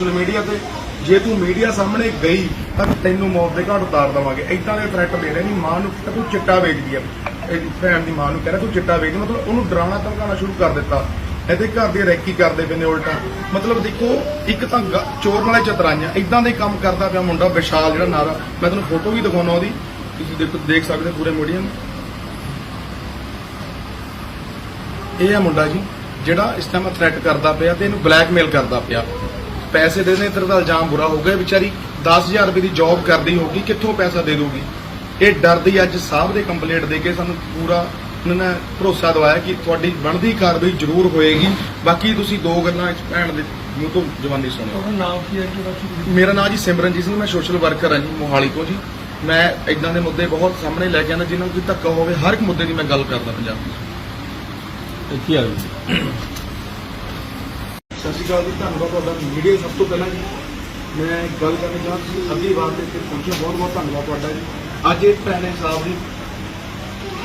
Social media ਤੇ ਜੇ ਤੂੰ ਮੀਡੀਆ ਸਾਹਮਣੇ ਗਈ ਤਾਂ ਤੈਨੂੰ ਮੌਤ ਦੇ ਘਾਟ ਉਤਾਰ ਦਵਾਂਗੇ। ਇਦਾਂ ਦੇ ਥ੍ਰੈਟ ਦੇ ਰਹੇ ਨਹੀਂ ਮਾਂ ਨੂੰ ਕਿ ਤੂੰ ਚਿੱਟਾ ਵੇਚਦੀ ਆ। ਭੈਣ ਦੀ ਮਾਂ ਨੂੰ ਕਹਿੰਦਾ ਤੂੰ ਚਿੱਟਾ ਵੇਚਦੀ ਮਤਲਬ ਉਹਨੂੰ ਡਰਾਉਣਾ ਧਮਕਾਉਣਾ ਸ਼ੁਰੂ ਕਰ ਦਿੱਤਾ। ਇਹਦੇ ਘਰ ਦੀ ਰੈਕੀ ਕਰਦੇ ਪਏ ਨੇ ਉਲਟਾ। ਮਤਲਬ ਦੇਖੋ, ਇੱਕ ਤਾਂ ਚੋਰ ਨਾਲੇ ਚਤਰਾਈਆਂ ਇਦਾਂ ਦੇ ਕੰਮ ਕਰਦਾ ਪਿਆ ਮੁੰਡਾ ਵਿਸ਼ਾਲ ਜਿਹੜਾ ਨਾਰਾ। ਮੈਂ ਤੁਹਾਨੂੰ ਫੋਟੋ ਵੀ ਦਿਖਾਉਣਾ ਉਹਦੀ। ਤੁਸੀਂ ਦੇਖੋ, ਦੇਖ ਸਕਦੇ ਹੋ ਪੂਰੇ ਮੀਡੀਆ ਨੂੰ। ਇਹ ਆ ਮੁੰਡਾ ਜੀ, ਜਿਹੜਾ ਇਸ ਟਾਈਮ ਥ੍ਰੈਟ ਕਰਦਾ ਪਿਆ ਤੇ ਇਹਨੂੰ ਬਲੈਕਮੇਲ ਕਰਦਾ ਪਿਆ। ਪੈਸੇ ਦੇ ਦੇ ਤੇਰੇ ਦਾ ਇਲਜ਼ਾਮ ਬੁਰਾ ਹੋ ਗਿਆ ਵਿਚਾਰੀ। 10000 ਰੁਪਏ ਦੀ ਜੌਬ ਕਰਦੀ ਹੋਗੀ ਕਿੱਥੋਂ ਪੈਸਾ ਦੇ ਦੂਗੀ ਇਹ ਡਰਦੀ ਅੱਜ ਸਾਹਿਬ ਦੇ ਕੰਪਲੇਂਟ ਦੇ ਕੇ ਸਾਨੂੰ ਪੂਰਾ ਉਹਨਾਂ ਨੇ ਭਰੋਸਾ ਦਵਾਇਆ ਕਿ ਤੁਹਾਡੀ ਬਣਦੀ ਕਾਰਵਾਈ ਜ਼ਰੂਰ ਹੋਏਗੀ। ਬਾਕੀ ਤੁਸੀਂ ਦੋ ਗੱਲਾਂ ਇਸ ਭੈਣ ਦੇ ਮੂੰਹ ਤੋਂ ਜਵਾਨੀ ਸੁਣਿਓ ਤੁਹਾਡਾ ਨਾਮ ਕੀ ਹੈ ਕਿਹੜਾ ਕੀ ਮੇਰਾ ਨਾਮ ਜੀ ਸਿਮਰਨਜੀਤ ਸਿੰਘ ਮੈਂ ਸੋਸ਼ਲ ਵਰਕਰ ਹਾਂ ਜੀ ਮੋਹਾਲੀ ਤੋਂ ਜੀ। ਮੈਂ ਇਦਾਂ ਦੇ ਮੁੱਦੇ ਬਹੁਤ ਸਾਹਮਣੇ ਲੈ ਕੇ ਆਉਂਦਾ ਜਿਨ੍ਹਾਂ ਨੂੰ ਕੋਈ ਧੱਕਾ ਹੋਵੇ ਹਰ ਇੱਕ ਮੁੱਦੇ ਦੀ ਮੈਂ ਗੱਲ ਕਰਦਾ ਪੰਜਾਬ ਵਿੱਚ ਇੱਥੇ ਆ ਜੀ। ਸਤਿ ਸ਼੍ਰੀ ਅਕਾਲ ਜੀ, ਧੰਨਵਾਦ ਤੁਹਾਡਾ ਮੀਡੀਆ ਸਭ ਤੋਂ ਪਹਿਲਾਂ ਜੀ। ਮੈਂ ਗੱਲ ਕਰਨੀ ਚਾਹਾਂ ਤੁਸੀਂ ਅੱਧੀ ਵਾਰ ਤੇ ਇੱਥੇ ਪਹੁੰਚੇ ਬਹੁਤ ਬਹੁਤ ਧੰਨਵਾਦ ਤੁਹਾਡਾ ਜੀ। ਅੱਜ ਇਹ ਭੈਣੇ ਸਾਹਿਬ ਦੀ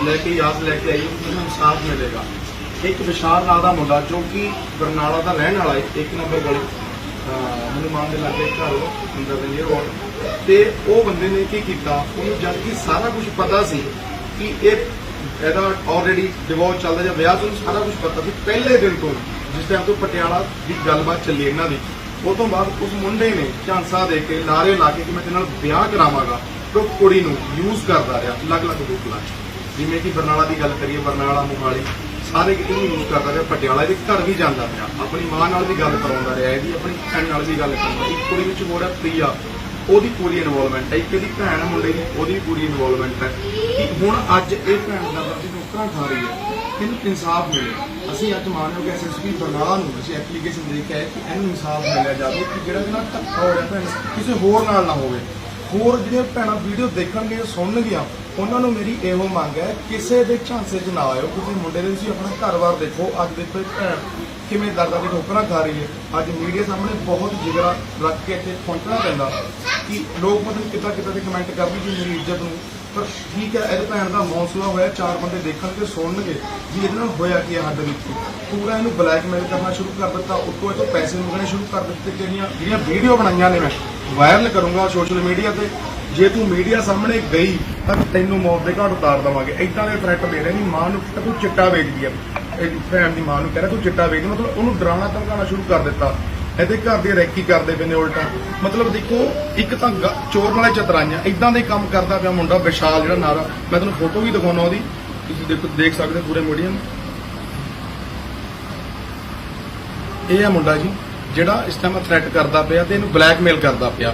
ਲੈ ਕੇ ਯਾਦ ਲੈ ਕੇ ਆਈ ਕਿ ਇਨਸਾਫ ਮਿਲੇਗਾ। ਇੱਕ ਵਿਸ਼ਾਲ ਨਾਂ ਦਾ ਮੁੰਡਾ, ਜੋ ਕਿ ਬਰਨਾਲਾ ਦਾ ਰਹਿਣ ਵਾਲਾ ਹੈ, ਇੱਕ ਨੰਬਰ ਗਲੀ। ਅਹ ਹਨੂਮਾਨ ਦੇ ਲਾਗੇ ਘਰ ਉਹ ਅੰਦਰ ਦੇ ਨੀਅਰ ਰੋਡ ਤੇ ਉਹ ਬੰਦੇ ਨੇ ਕੀ ਕੀਤਾ, ਉਹਨੂੰ ਜਦ ਕਿ ਸਾਰਾ ਕੁਝ ਪਤਾ ਸੀ ਕਿ ਇਹ ਇਹਦਾ ਆਲਰੇਡੀ ਡਿਵੋਰਸ ਚੱਲਦਾ ਜਾਂ ਵਿਆਹ ਤੋਂ ਸਾਰਾ ਕੁਝ ਪਤਾ ਸੀ, ਪਹਿਲੇ ਦਿਨ ਤੋਂ, ਜਿਸ ਟਾਈਮ ਤੋਂ ਪਟਿਆਲਾ ਦੀ ਗੱਲਬਾਤ ਚੱਲੀ ਇਹਨਾਂ ਦੀ। ਉਹ ਤੋਂ ਬਾਅਦ ਉਸ ਮੁੰਡੇ ਨੇ ਝਾਂਸਾ ਦੇ ਕੇ ਲਾਰੇ ਲਾ ਕੇ ਕਿ ਮੈਂ ਤੇਰੇ ਨਾਲ ਵਿਆਹ ਕਰਾਵਾਂਗਾ, ਤੇ ਉਹ ਕੁੜੀ ਨੂੰ ਯੂਜ਼ ਕਰਦਾ ਰਿਹਾ ਅਲੱਗ-ਅਲੱਗ ਰੂਪਾਂ 'ਚ। ਜਿਵੇਂ ਕਿ ਬਰਨਾਲਾ ਦੀ ਗੱਲ ਕਰੀਏ, ਬਰਨਾਲਾ, ਮੋਹਾਲੀ, ਸਾਰੇ ਕਿਤੇ ਨੂੰ ਯੂਜ਼ ਕਰਦਾ ਰਿਹਾ, ਪਟਿਆਲਾ ਦੇ ਘਰ ਵੀ ਜਾਂਦਾ ਰਿਹਾ। ਆਪਣੀ ਮਾਂ ਨਾਲ ਵੀ ਗੱਲ ਕਰਾਉਂਦਾ ਰਿਹਾ, ਇਹਦੀ ਆਪਣੀ ਭੈਣ ਨਾਲ ਵੀ ਗੱਲ ਕਰਦਾ ਇੱਕ ਕੁੜੀ ਵਿੱਚ ਹੋਰ ਹੈ, ਪ੍ਰਿਆ। ਉਹਦੀ ਪੂਰੀ ਇਨਵੋਲਵਮੈਂਟ ਹੈ, ਇੱਕ ਇਹਦੀ ਭੈਣ ਮੁੰਡੇ ਦੀ ਉਹਦੀ ਵੀ ਪੂਰੀ ਇਨਵੋਲਵਮੈਂਟ ਹੈ। ਕਿ ਹੁਣ ਅੱਜ ਇਹ ਭੈਣ ਦਾ ਦਰਦ ਨੌਕਰਾਂ ਖਾ ਰਹੀ ਹੈ, ਇਹਨੂੰ ਇਨਸਾਫ ਮਿਲੇ। ਅਸੀਂ ਅੱਜ ਮਾਨਯੋਗ ਐਸਐਸਪੀ ਬਰਨਾਲਾ ਨੂੰ ਅਸੀਂ ਐਪਲੀਕੇਸ਼ਨ ਦੇ ਕੇ ਆਏ ਕਿ ਇਹਨੂੰ ਇਨਸਾਫ ਮਿਲਿਆ ਜਾਵੇ ਕਿ ਜਿਹੜਾ ਇਹਨਾਂ ਧੱਕਾ ਹੋ ਰਿਹਾ ਭੈਣ, ਕਿਸੇ ਹੋਰ ਨਾਲ ਨਾ ਹੋਵੇ। ਹੋਰ ਜਿਹੜੀਆਂ ਭੈਣਾਂ ਵੀਡੀਓ ਦੇਖਣਗੇ ਸੁਣਨਗੀਆਂ, ਉਹਨਾਂ ਨੂੰ ਮੇਰੀ ਇਹੋ ਮੰਗ ਹੈ, ਕਿਸੇ ਦੇ ਝਾਂਸੇ 'ਚ ਨਾ ਆਇਓ। ਕਿਸੇ ਮੁੰਡੇ ਦੇ ਤੁਸੀਂ ਆਪਣਾ ਘਰ-ਬਾਰ ਦੇਖੋ, ਅੱਜ ਦੇਖੋ ਭੈਣ ਕਿਵੇਂ ਦਰਦਾਂ ਦੀ ਠੋਕਰਾਂ ਖਾ ਰਹੀ ਹੈ। ਅੱਜ ਮੀਡੀਆ ਸਾਹਮਣੇ ਬਹੁਤ ਜਿਗਰਾ ਰੱਖ ਕੇ ਇੱਥੇ ਪਹੁੰਚਣਾ ਪੈਂਦਾ। ਕਿ ਲੋਕ ਮਤਲਬ ਕਿਤਾ ਕਿੱਦਾਂ ਦੇ ਕਮੈਂਟ ਕਰਦੇ ਜੀ ਮੇਰੀ ਇੱਜ਼ਤ ਨੂੰ। ਪਰ ਠੀਕ ਹੈ ਇਹ ਭੈਣ ਦਾ ਹੌਸਲਾ ਹੋਇਆ, ਚਾਰ ਬੰਦੇ ਦੇਖਣਗੇ ਸੁਣਨਗੇ ਵੀ ਇਹਦੇ ਨਾਲ ਹੋਇਆ ਕੀ ਹੈ ਵਿੱਚ ਪੂਰਾ ਇਹਨੂੰ ਬਲੈਕਮੇਲ ਕਰਨਾ ਸ਼ੁਰੂ ਕਰ ਦਿੱਤਾ, ਉੱਤੋਂ ਇਹ ਤੋਂ ਪੈਸੇ ਮੰਗਣੇ ਸ਼ੁਰੂ ਕਰ ਦਿੱਤੇ ਜਿਹੜੀਆਂ ਜਿਹੜੀਆਂ ਵੀਡੀਓ ਬਣਾਈਆਂ ਨੇ ਮੈਂ ਵਾਇਰਲ ਕਰੂੰਗਾ ਸੋਸ਼ਲ ਮੀਡੀਆ ਤੇ। ਜੇ ਤੂੰ ਮੀਡੀਆ ਸਾਹਮਣੇ ਗਈ, ਤਾਂ ਤੈਨੂੰ ਮੌਤ ਦੇ ਘਾਟ ਉਤਾਰ ਦਵਾਂਗੇ। ਇਦਾਂ ਦੇ ਥ੍ਰੈਟ ਦੇ ਰਹੇ ਨਹੀਂ, ਮਾਂ ਨੂੰ ਤੂੰ ਚਿੱਟਾ ਵੇਚਦੀ ਆ ਇਹ ਭੈਣ ਦੀ ਮਾਂ ਨੂੰ ਕਹਿ ਰਿਹਾ, ਤੂੰ ਚਿੱਟਾ ਵੇਚਦੀ ਮਤਲਬ ਉਹਨੂੰ ਡਰਾਉਣਾ ਧਮਕਾਉਣਾ ਸ਼ੁਰੂ ਕਰ ਦਿੱਤਾ। ਇਹਦੇ ਘਰ ਦੀ ਰੈਕੀ ਕਰਦੇ ਪਏ ਨੇ ਉਲਟਾ। ਮਤਲਬ ਦੇਖੋ, ਇੱਕ ਤਾਂ ਚੋਰ ਨਾਲੇ ਚਤਰਾਈਆਂ ਇਦਾਂ ਦੇ ਕੰਮ ਕਰਦਾ ਪਿਆ ਮੁੰਡਾ ਵਿਸ਼ਾਲ ਜਿਹੜਾ ਨਾਰਾ। ਮੈਂ ਤੁਹਾਨੂੰ ਫੋਟੋ ਵੀ ਦਿਖਾਉਣਾ ਉਹਦੀ। ਤੁਸੀਂ ਦੇਖੋ, ਦੇਖ ਸਕਦੇ ਪੂਰੇ ਮੀਡੀਆ ਇਹ ਆ ਮੁੰਡਾ ਜੀ, ਜਿਹੜਾ ਇਸ ਟਾਈਮ ਥ੍ਰੈਟ ਕਰਦਾ ਪਿਆ ਤੇ ਇਹਨੂੰ ਬਲੈਕਮੇਲ ਕਰਦਾ ਪਿਆ।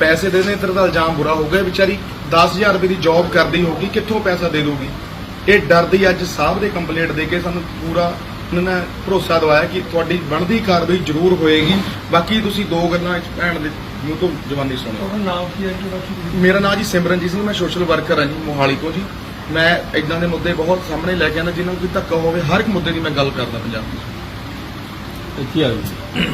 ਪੈਸੇ ਦੇ ਦੇ ਤੇਰੇ ਦਾ ਇਲਜ਼ਾਮ ਬੁਰਾ ਹੋ ਗਿਆ ਵਿਚਾਰੀ। 10000 ਰੁਪਏ ਦੀ ਜੌਬ ਕਰਦੀ ਹੋਗੀ ਕਿੱਥੋਂ ਪੈਸਾ ਦੇ ਦੂਗੀ ਇਹ ਡਰਦੀ ਅੱਜ ਸਾਹਿਬ ਦੇ ਕੰਪਲੇਂਟ ਦੇ ਕੇ ਸਾਨੂੰ ਪੂਰਾ ਨੇ ਭਰੋਸਾ ਦਵਾਇਆ ਕਿ ਤੁਹਾਡੀ ਬਣਦੀ ਕਾਰਵਾਈ ਜ਼ਰੂਰ ਹੋਏਗੀ। ਬਾਕੀ ਤੁਸੀਂ ਦੋ ਗੱਲਾਂ ਇਸ ਭੈਣ ਦੇ ਮੂੰਹ ਤੋਂ ਜਵਾਨੀ ਸੁਣਿਓ ਤੁਹਾਡਾ ਨਾਮ ਕੀ ਹੈ ਕਿਹੜਾ ਕੀ ਮੇਰਾ ਨਾਮ ਜੀ ਸਿਮਰਨਜੀਤ ਸਿੰਘ ਮੈਂ ਸੋਸ਼ਲ ਵਰਕਰ ਹਾਂ ਜੀ ਮੋਹਾਲੀ ਤੋਂ ਜੀ। ਮੈਂ ਇਦਾਂ ਦੇ ਮੁੱਦੇ ਬਹੁਤ ਸਾਹਮਣੇ ਲੈ ਕੇ ਆਉਂਦਾ ਜਿਨ੍ਹਾਂ ਨੂੰ ਕੋਈ ਧੱਕਾ ਹੋਵੇ ਹਰ ਇੱਕ ਮੁੱਦੇ ਦੀ ਮੈਂ ਗੱਲ ਕਰਦਾ ਪੰਜਾਬ ਵਿੱਚ ਇੱਥੇ ਆ ਜੀ।